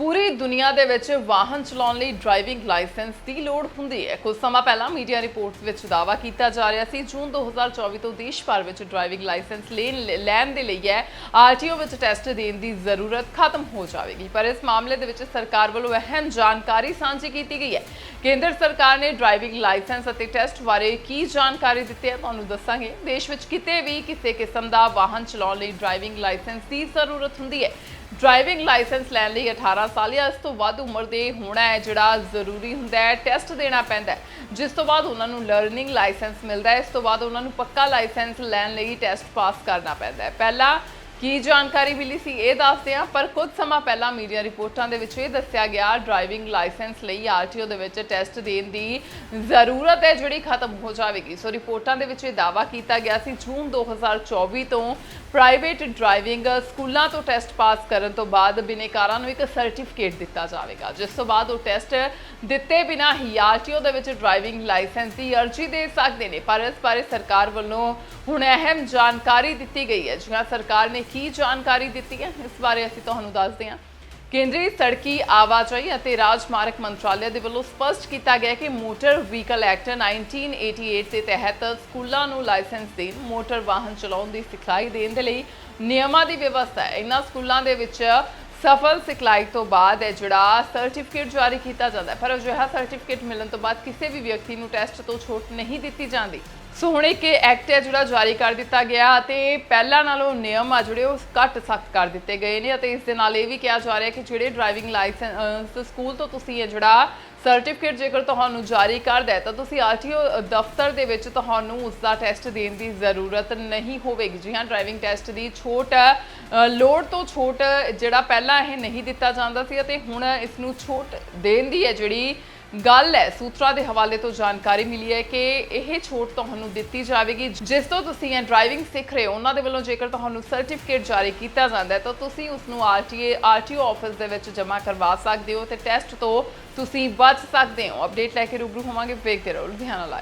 ਪੂਰੀ ਦੁਨੀਆ ਦੇ ਵਿੱਚ ਵਾਹਨ ਚਲਾਉਣ ਲਈ ਡਰਾਈਵਿੰਗ ਲਾਇਸੈਂਸ ਦੀ ਲੋੜ ਹੁੰਦੀ ਹੈ। ਕੁਝ ਸਮਾਂ ਪਹਿਲਾਂ ਮੀਡੀਆ ਰਿਪੋਰਟਸ ਵਿੱਚ ਦਾਅਵਾ ਕੀਤਾ ਜਾ ਰਿਹਾ ਸੀ, ਜੂਨ 2024 ਤੋਂ ਦੇਸ਼ ਭਰ ਵਿੱਚ ਡਰਾਈਵਿੰਗ ਲਾਇਸੈਂਸ ਲੈਣ ਲੈਣ ਦੇ ਲਈ ਹੈ। ਆਰਟੀਓ ਵਿੱਚ ਟੈਸਟ ਦੇਣ ਦੀ ਜ਼ਰੂਰਤ ਖਤਮ ਹੋ ਜਾਵੇਗੀ, ਪਰ ਇਸ ਮਾਮਲੇ ਦੇ ਵਿੱਚ ਸਰਕਾਰ ਵੱਲੋਂ ਅਹਿਮ ਜਾਣਕਾਰੀ ਸਾਂਝੀ ਕੀਤੀ ਗਈ ਹੈ। ਕੇਂਦਰ ਸਰਕਾਰ ਨੇ ਡਰਾਈਵਿੰਗ ਲਾਇਸੈਂਸ ਅਤੇ ਟੈਸਟ ਬਾਰੇ ਕੀ ਜਾਣਕਾਰੀ ਦਿੱਤੀ ਹੈ ਤੁਹਾਨੂੰ ਦੱਸਾਂਗੇ। ਦੇਸ਼ ਵਿੱਚ ਕਿਤੇ ਵੀ ਕਿਸੇ ਕਿਸਮ ਦਾ ਵਾਹਨ ਚਲਾਉਣ ਲਈ ਡਰਾਈਵਿੰਗ ਲਾਇਸੈਂਸ ਦੀ ਜ਼ਰੂਰਤ ਹੁੰਦੀ ਹੈ। ਡਰਾਈਵਿੰਗ ਲਾਇਸੈਂਸ ਲੈਣ ਲਈ 18 ਸਾਲ ਜਾਂ ਇਸ ਤੋਂ ਵੱਧ ਉਮਰ ਦੇ ਹੋਣਾ ਹੈ, ਜਿਹੜਾ ਜ਼ਰੂਰੀ ਹੁੰਦਾ ਹੈ, ਟੈਸਟ ਦੇਣਾ ਪੈਂਦਾ ਹੈ। ਜਿਸ ਤੋਂ ਬਾਅਦ ਉਹਨਾਂ ਨੂੰ ਲਰਨਿੰਗ ਲਾਇਸੈਂਸ ਮਿਲਦਾ ਹੈ, ਇਸ ਤੋਂ ਬਾਅਦ ਉਹਨਾਂ ਨੂੰ ਪੱਕਾ ਲਾਇਸੈਂਸ ਲੈਣ ਲਈ ਟੈਸਟ ਪਾਸ ਕਰਨਾ ਪੈਂਦਾ ਹੈ। ਪਹਿਲਾਂ ਕੀ ਜਾਣਕਾਰੀ ਮਿਲੀ ਸੀ ਇਹ ਦੱਸਦੇ ਹਾਂ, ਪਰ ਕੁਝ ਸਮਾਂ ਪਹਿਲਾਂ ਮੀਡੀਆ ਰਿਪੋਰਟਾਂ ਦੇ ਵਿੱਚ ਇਹ ਦੱਸਿਆ ਗਿਆ, ਡਰਾਈਵਿੰਗ ਲਾਇਸੈਂਸ ਲਈ ਆਰਟੀਓ ਦੇ ਵਿੱਚ ਟੈਸਟ ਦੇਣ ਦੀ ਜ਼ਰੂਰਤ ਹੈ ਜਿਹੜੀ ਖਤਮ ਹੋ ਜਾਵੇਗੀ। ਸੋ ਰਿਪੋਰਟਾਂ ਦੇ ਵਿੱਚ ਇਹ ਦਾਅਵਾ ਕੀਤਾ ਗਿਆ ਸੀ, ਜੂਨ 2024 ਤੋਂ ਪ੍ਰਾਈਵੇਟ ਡਰਾਈਵਿੰਗ ਸਕੂਲਾਂ ਤੋਂ ਟੈਸਟ ਪਾਸ ਕਰਨ ਤੋਂ ਬਾਅਦ ਬਿਨੇਕਾਰਾਂ ਨੂੰ ਇੱਕ ਸਰਟੀਫਿਕੇਟ ਦਿੱਤਾ ਜਾਵੇਗਾ। ਜਿਸ ਤੋਂ ਬਾਅਦ ਉਹ ਟੈਸਟ ਦਿੱਤੇ ਬਿਨਾਂ ਹੀ ਆਰਟੀਓ ਦੇ ਵਿੱਚ ਡਰਾਈਵਿੰਗ ਲਾਇਸੈਂਸ ਦੀ ਅਰਜ਼ੀ ਦੇ ਸਕਦੇ ਨੇ। ਪਰ ਇਸ ਬਾਰੇ ਸਰਕਾਰ ਵੱਲੋਂ ਹੁਣ ਅਹਿਮ ਜਾਣਕਾਰੀ ਦਿੱਤੀ ਗਈ ਹੈ। ਜਿਵੇਂ ਸਰਕਾਰ ਨੇ ਕੀ ਜਾਣਕਾਰੀ ਦਿੱਤੀ ਹੈ? ਇਸ ਬਾਰੇ ਅਸੀਂ ਤੁਹਾਨੂੰ ਦੱਸਦੇ ਹਾਂ। ਕੇਂਦਰੀ ਸੜਕੀ ਆਵਾਜਾਈ ਅਤੇ ਰਾਜਮਾਰਗ ਮੰਤਰਾਲੇ ਦੇ ਵੱਲੋਂ ਸਪਸ਼ਟ ਕੀਤਾ ਗਿਆ ਕਿ ਮੋਟਰ ਵਹੀਕਲ ਐਕਟ 1988 ਦੇ ਤਹਿਤ ਸਕੂਲਾਂ ਨੂੰ ਲਾਇਸੈਂਸ ਦੇਣ, ਮੋਟਰ ਵਾਹਨ ਚਲਾਉਣ ਦੀ ਸਿਖਲਾਈ ਦੇਣ ਦੇ ਲਈ ਨਿਯਮਾਂ ਦੀ ਵਿਵਸਥਾ ਹੈ। ਇਹਨਾਂ ਸਕੂਲਾਂ ਦੇ ਵਿੱਚ ਸਫਲ ਸਿਖਲਾਈ ਤੋਂ ਬਾਅਦ ਹੈ ਜਿਹੜਾ ਸਰਟੀਫਿਕੇਟ ਜਾਰੀ ਕੀਤਾ ਜਾਂਦਾ ਹੈ। ਪਰ ਅਜਿਹਾ ਸਰਟੀਫਿਕੇਟ ਮਿਲਣ ਤੋਂ ਬਾਅਦ ਕਿਸੇ ਵੀ ਵਿਅਕਤੀ ਨੂੰ ਟੈਸਟ ਤੋਂ ਛੋਟ ਨਹੀਂ ਦਿੱਤੀ ਜਾਂਦੀ। ਸੋ ਹੁਣ ਇੱਕ ਐਕਟ ਹੈ ਜਿਹੜਾ ਜਾਰੀ ਕਰ ਦਿੱਤਾ ਗਿਆ ਅਤੇ ਪਹਿਲਾਂ ਨਾਲੋਂ ਨਿਯਮ ਆ ਜਿਹੜੇ ਉਹ ਘੱਟ ਸਖਤ ਕਰ ਦਿੱਤੇ ਗਏ ਨੇ ਅਤੇ ਇਸ ਦੇ ਨਾਲ ਇਹ ਵੀ ਕਿਹਾ ਜਾ ਰਿਹਾ ਕਿ ਜਿਹੜੇ ਡਰਾਈਵਿੰਗ ਲਾਇਸੈਂਸ ਸਕੂਲ ਤੋਂ ਤੁਸੀਂ ਇਹ ਜਿਹੜਾ ਸਰਟੀਫਿਕੇਟ ਜੇਕਰ ਤੁਹਾਨੂੰ ਜਾਰੀ ਕਰਦਾ ਹੈ ਤਾਂ ਤੁਸੀਂ ਆਰਟੀਓ ਦਫ਼ਤਰ ਦੇ ਵਿੱਚ ਤੁਹਾਨੂੰ ਉਸ ਦਾ ਟੈਸਟ ਦੇਣ ਦੀ ਜ਼ਰੂਰਤ ਨਹੀਂ ਹੋਵੇਗੀ। ਜੀ ਹਾਂ, ਡਰਾਈਵਿੰਗ ਟੈਸਟ ਦੀ ਛੋਟ ਲੋੜ ਤੋਂ ਛੋਟ ਜਿਹੜਾ ਪਹਿਲਾਂ ਇਹ ਨਹੀਂ ਦਿੱਤਾ ਜਾਂਦਾ ਸੀ ਅਤੇ ਹੁਣ ਇਸ ਨੂੰ ਛੋਟ ਦੇਣ ਦੀ ਹੈ ਜਿਹੜੀ ਗੱਲ ਹੈ, ਸੂਤਰਾਂ ਦੇ ਹਵਾਲੇ ਤੋਂ ਜਾਣਕਾਰੀ ਮਿਲੀ ਹੈ ਕਿ ਇਹ ਛੋਟ ਤੁਹਾਨੂੰ ਦਿੱਤੀ ਜਾਵੇਗੀ। ਜਿਸ ਤੋਂ ਤੁਸੀਂ ਇਹ ਡਰਾਈਵਿੰਗ ਸਿੱਖ ਰਹੇ ਹੋ, ਉਹਨਾਂ ਦੇ ਵੱਲੋਂ ਜੇਕਰ ਤੁਹਾਨੂੰ ਸਰਟੀਫਿਕੇਟ ਜਾਰੀ ਕੀਤਾ ਜਾਂਦਾ ਹੈ, ਤਾਂ ਤੁਸੀਂ ਉਸ ਨੂੰ ਆਰਟੀਏ ਆਰਟੀਓ ਆਫਿਸ ਦੇ ਵਿੱਚ ਜਮ੍ਹਾਂ ਕਰਵਾ ਸਕਦੇ ਹੋ ਤੇ ਟੈਸਟ ਤੋਂ ਤੁਸੀਂ ਬਚ ਸਕਦੇ ਹੋ। ਅਪਡੇਟ ਲੈ ਕੇ ਰੂਬਰੂ ਹੋਵਾਂਗੇ, ਵੇਖਦੇ ਰਹੋ, ਲੁਧਿਆਣਾ ਲਾਈਵ